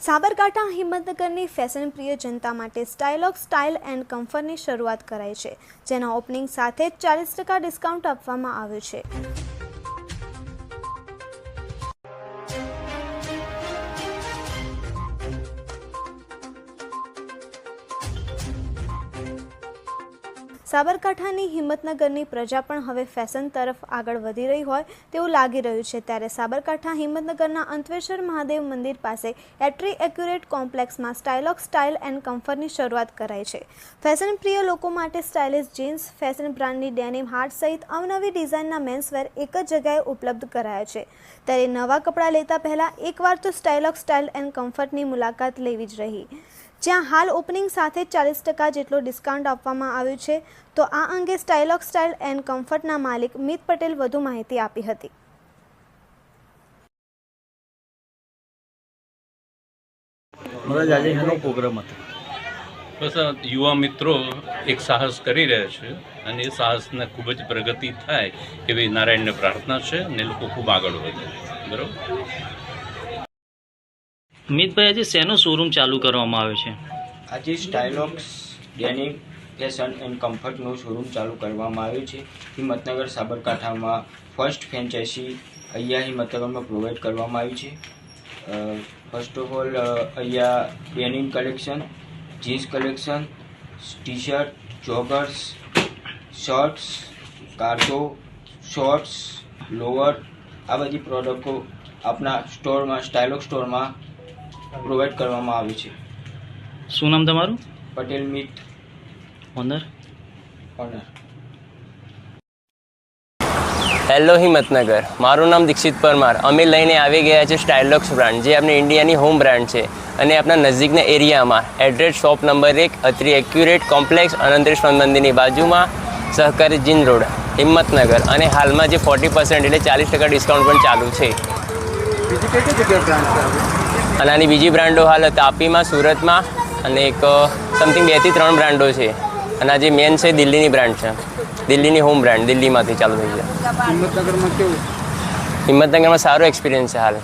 Sabarkantha હિંમતનગરની fashion પ્રિય જનતા માટે સ્ટાઇલોક style and કમ્ફર્ટની શરૂઆત કરાઈ છે, જેના ઓપનિંગ સાથે જ ચાલીસ ટકા ડિસ્કાઉન્ટ આપવામાં આવ્યું છે. સાબરકાંઠાની હિંમતનગરની પ્રજા પણ હવે ફેશન તરફ આગળ વધી રહી હોય તેવું લાગી રહ્યું છે. ત્યારે સાબરકાંઠા હિંમતનગરના અંતવેશ્વર મહાદેવ મંદિર પાસે એટ્રી એક્યુરેટ કોમ્પ્લેક્સમાં સ્ટાઇલોક સ્ટાઇલ એન્ડ કમ્ફર્ટની શરૂઆત કરાઈ છે. ફેશન પ્રિય લોકો માટે સ્ટાઇલિશ જીન્સ, ફેશન બ્રાન્ડની ડેનિમ હાર્ટ સહિત અવનવી ડિઝાઇનના મેન્સવેર એક જ જગ્યાએ ઉપલબ્ધ કરાયા છે. ત્યારે નવા કપડાં લેતા પહેલાં એકવાર તો સ્ટાઇલોક સ્ટાઇલ એન્ડ કમ્ફર્ટની મુલાકાત લેવી જ રહી. જ્યાં હાલ ઓપનિંગ સાથે ચાલીસ ટકા જેટલો ડિસ્કાઉન્ટ આપવામાં આવ્યું છે તો આ અંગે સ્ટાઇલોક સ્ટાઇલ એન્ડ કમ્ફર્ટના માલિક મિત પટેલ વધુ માહિતી આપી હતી. મહારાજ આજે શેનો પ્રોગ્રામ હતો. બસ યુવા મિત્રો એક સાહસ કરી રહ્યા છે અને એ સાહસને ખૂબ જ પ્રગતિ થાય એવી નારાયણને પ્રાર્થના છે અને લોકો ખૂબ આગળ વધે. બરાબર? મિતભાઈ આજે શેનો શોરૂમ ચાલુ કરવામાં આવ્યો છે? આજે સ્ટાઇલોક્સ ડેનિમ ફેશન એન્ડ કમ્ફર્ટનો શોરૂમ ચાલુ કરવામાં આવ્યો છે. હિંમતનગર, સાબરકાંઠામાં ફર્સ્ટ ફ્રેન્ચાઇઝી અહીંયા હિંમતનગરમાં પ્રોવાઈડ કરવામાં આવી છે. ફર્સ્ટ ઓફ ઓલ અહીંયા denim collection jeans collection T shirt joggers shirts cargo shorts lower આ બધી પ્રોડક્ટો આપણા સ્ટોરમાં સ્ટાઇલોક સ્ટોરમાં પ્રોવાઈડ કરવામાં આવી છે. શું નામ તમારું? Patel Meet owner? Owner. Hello Himmatnagar મારું નામ દીક્ષિત પરમાર. અમે લઈને આવી ગયા છે સ્ટાઇલોક્સ બ્રાન્ડ જે આપણી ઇન્ડિયાની હોમ બ્રાન્ડ છે અને આપણા નજીકના એરિયામાં. એડ્રેસ શોપ નંબર એક અત્રી એક્યુરેટ કોમ્પ્લેક્સ અનંતેશ્વર મંદિરની બાજુમાં સહકારી જીન રોડ હિંમતનગર. અને હાલમાં જે ફોર્ટી પર્સન્ટ એટલે ચાલીસ ટકા ડિસ્કાઉન્ટ પણ ચાલુ છે? અને આની બીજી બ્રાન્ડો હાલ તાપીમાં સુરતમાં અને એક સમથિંગ બેથી ત્રણ બ્રાન્ડો છે. અને આ જે મેન છે દિલ્હીની બ્રાન્ડ છે. દિલ્હીની હોમ બ્રાન્ડ દિલ્હીમાંથી ચાલુ થઈ છે. હિંમતનગરમાં કેવું? હિંમતનગરમાં સારો એક્સપિરિયન્સ છે હાલ.